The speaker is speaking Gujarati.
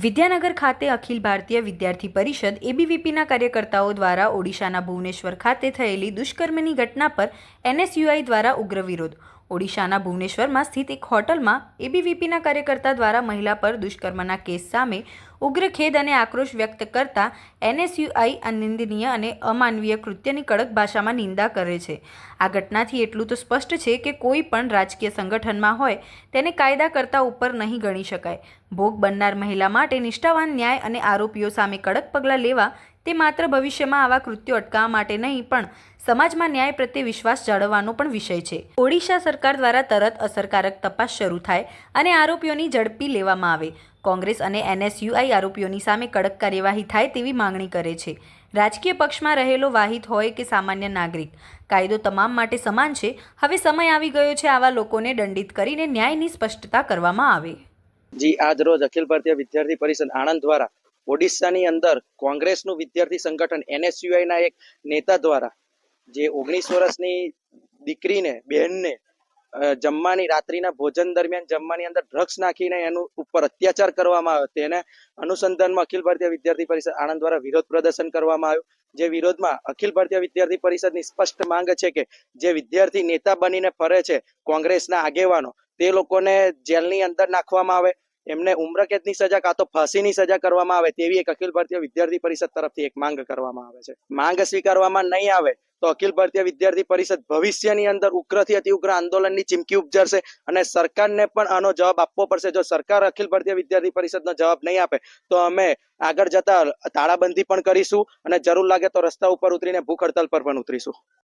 વિદ્યાનગર ખાતે અખિલ ભારતીય વિદ્યાર્થી પરિષદ એબીવીપીના કાર્યકર્તાઓ દ્વારા ઓડિશાના ભુવનેશ્વર ખાતે થયેલી દુષ્કર્મની ઘટના પર એનએસયુઆઈ દ્વારા ઉગ્ર વિરોધ. ઓડિશાના ભુવનેશ્વરમાં સ્થિત એક હોટલમાં એબીવીપીના કાર્યકર્તા દ્વારા મહિલા પર દુષ્કર્મના કેસ સામે ઉગ્ર ખેદ અને આક્રોશ વ્યક્ત કરતા એનએસયુઆઈ અનિંદનીય અને અમાનવીય કૃત્યની કડક ભાષામાં નિંદા કરે છે. આ ઘટનાથી એટલું તો સ્પષ્ટ છે કે કોઈ પણ રાજકીય સંગઠનમાં હોય તેને કાયદા કરતા ઉપર નહીં ગણી શકાય. ભોગ બનનાર મહિલા માટે નિષ્ઠાવાન ન્યાય અને આરોપીઓ સામે કડક પગલાં લેવા તે માત્ર ભવિષ્યમાં આવા કૃત્યો અટકાવવા માટે નહીં પણ સમાજમાં ન્યાય પ્રત્યે વિશ્વાસ જાળવવાનો પણ વિષય છે. ઓડિશા સરકાર દ્વારા તરત અસરકારક તપાસ શરૂ થાય અને આરોપીઓની ઝડપી લેવામાં આવે. કોંગ્રેસ અને એનએસયુઆઈ આરોપીઓની સામે કડક કાર્યવાહી થાય તેવી માંગણી કરે છે. રાજકીય પક્ષમાં રહેલો વાહિત હોય કે સામાન્ય નાગરિક. કાયદો તમામ માટે સમાન છે. હવે સમય આવી ગયો છે આવા લોકોને દંડિત કરીને ન્યાયની સ્પષ્ટતા કરવામાં આવે. જી, આજ રોજ અખિલ ભારતીય વિદ્યાર્થી પરિષદ આણંદ દ્વારા ઓડિશાની અંદર કોંગ્રેસનું વિદ્યાર્થી સંગઠન એનએસયુઆઈના એક નેતા દ્વારા જે ઓગણીસ વર્ષની દીકરીને બહેનને જમવાની રાત્રિના ભોજન દરમિયાન જમવાની અંદર ડ્રગ્સ નાખીને એનું ઉપર અત્યાચાર કરવામાં આવ્યો. તેને અનુસંધાનમાં અખિલ ભારતીય વિદ્યાર્થી પરિષદ આણંદ દ્વારા વિરોધ પ્રદર્શન કરવામાં આવ્યું. જે વિરોધમાં અખિલ ભારતીય વિદ્યાર્થી પરિષદની સ્પષ્ટ માંગ છે કે જે વિદ્યાર્થી નેતા બનીને ફરે છે કોંગ્રેસના આગેવાનો, તે લોકોને જેલની અંદર નાખવામાં આવે. એમને ઉમ્રકેદની સજા કાં તો ફાંસીની સજા કરવામાં આવે તેવી એક અખિલ ભારતીય વિદ્યાર્થી પરિષદ તરફથી એક માંગ કરવામાં આવે છે. માંગ સ્વીકારવામાં નહીં આવે તો અખિલ ભારતીય વિદ્યાર્થી પરિષદ ભવિષ્યની અંદર ઉગ્રથી અતિ ઉગ્ર આંદોલનની ચીમકી ઉપજારશે અને સરકારને પણ આનો જવાબ આપવો પડશે. જો સરકાર અખિલ ભારતીય વિદ્યાર્થી પરિષદનો જવાબ નહીં આપે તો અમે આગળ જતા તાળાબંધી પણ કરીશું અને જરૂર લાગે તો રસ્તા ઉપર ઉતરીને ભૂખ હડતાલ પર પણ ઉતરીશું.